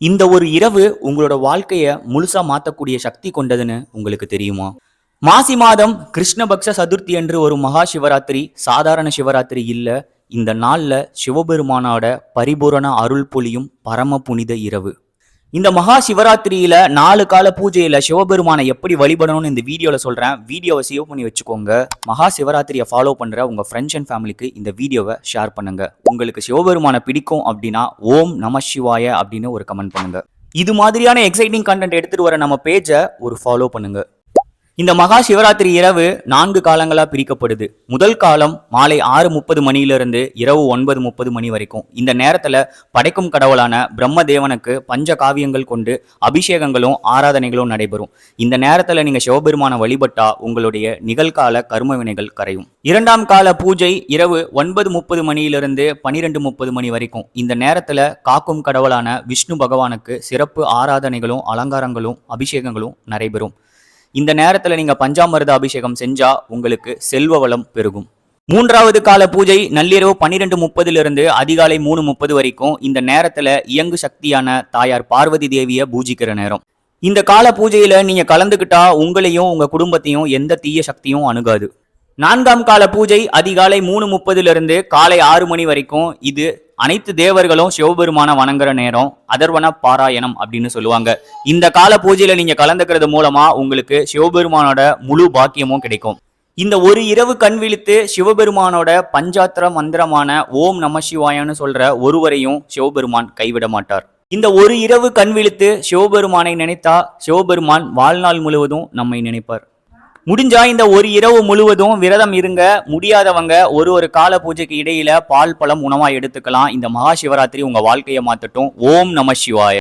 இந்த ஒரு இரவு உங்களோட வாழ்க்கையை முழுசா மாற்றக்கூடிய சக்தி கொண்டதுன்னு உங்களுக்கு தெரியுமா? மாசி மாதம் கிருஷ்ணபக்ஷ சதுர்த்தி என்று ஒரு மகா சிவராத்திரி சாதாரண சிவராத்திரி இல்லை. இந்த நாளில் சிவபெருமானோட பரிபூரண அருள் பொழியும் பரம புனித இரவு. இந்த மகா சிவராத்திரியில நாலு கால பூஜையில சிவபெருமானை எப்படி வழிபடணும்னு இந்த வீடியோல சொல்றேன். வீடியோவை சேவ் பண்ணி வச்சுக்கோங்க. மகா சிவராத்திரியை ஃபாலோ பண்ற உங்க ஃப்ரெண்ட்ஸ் அண்ட் ஃபேமிலிக்கு இந்த வீடியோவை ஷேர் பண்ணுங்க. உங்களுக்கு சிவபெருமானை பிடிக்கும் அப்படின்னா ஓம் நம சிவாய அப்படின்னு ஒரு கமெண்ட் பண்ணுங்க. இது மாதிரியான எக்ஸைட்டிங் கண்டென்ட் எடுத்துட்டு வர நம்ம பேஜை ஒரு ஃபாலோ பண்ணுங்க. இந்த மகா சிவராத்திரி இரவு நான்கு காலங்களாக பிரிக்கப்படுது. முதல் காலம் மாலை ஆறு முப்பது மணியிலிருந்து இரவு ஒன்பது முப்பது மணி வரைக்கும். இந்த நேரத்தில் படைக்கும் கடவுளான பிரம்மதேவனுக்கு பஞ்ச காவியங்கள் கொண்டு அபிஷேகங்களும் ஆராதனைகளும் நடைபெறும். இந்த நேரத்தில் நீங்கள் சிவபெருமான வழிபட்டா உங்களுடைய நிகழ்கால கர்ம வினைகள் கரையும். இரண்டாம் கால பூஜை இரவு ஒன்பது முப்பது மணியிலிருந்து பனிரெண்டு முப்பது மணி வரைக்கும். இந்த நேரத்தில் காக்கும் கடவுளான விஷ்ணு பகவானுக்கு சிறப்பு ஆராதனைகளும் அலங்காரங்களும் அபிஷேகங்களும் நடைபெறும். இந்த நேரத்துல நீங்க பஞ்சாமிரத அபிஷேகம் செஞ்சா உங்களுக்கு செல்வ வளம் பெருகும். மூன்றாவது கால பூஜை நள்ளிரவு பன்னிரெண்டு முப்பதிலிருந்து அதிகாலை மூணு முப்பது வரைக்கும் இந்த நேரத்துல இயங்கு சக்தியான தாயார் பார்வதி தேவிய பூஜிக்கிற நேரம். இந்த கால பூஜையில நீங்க கலந்துக்கிட்டா உங்களையும் உங்க குடும்பத்தையும் எந்த தீய சக்தியும் அணுகாது. நான்காம் கால பூஜை அதிகாலை மூணு முப்பதிலிருந்து காலை ஆறு மணி வரைக்கும் இது அனைத்து தேவர்களும் சிவபெருமான வணங்குற நேரம் அதர்வன பாராயணம் அப்படின்னு சொல்லுவாங்க. இந்த கால பூஜையில நீங்க கலந்துக்கிறது மூலமா உங்களுக்கு சிவபெருமானோட முழு பாக்கியமும் கிடைக்கும். இந்த ஒரு இரவு கண் விழித்து சிவபெருமானோட பஞ்சாத்திர மந்திரமான ஓம் நம சிவாயன்னு சொல்ற ஒருவரையும் சிவபெருமான் கைவிட மாட்டார். இந்த ஒரு இரவு கண் விழித்து சிவபெருமானை நினைத்தா சிவபெருமான் வாழ்நாள் முழுவதும் நம்மை நினைப்பார். முடிஞ்சா இந்த ஒரு இரவு முழுவதும் விரதம் இருங்க. முடியாதவங்க ஒரு ஒரு கால பூஜைக்கு இடையில பால் பழம் உணவா எடுத்துக்கலாம். இந்த மகா சிவராத்திரி உங்க வாழ்க்கையை மாத்தட்டும். ஓம் நம சிவாய.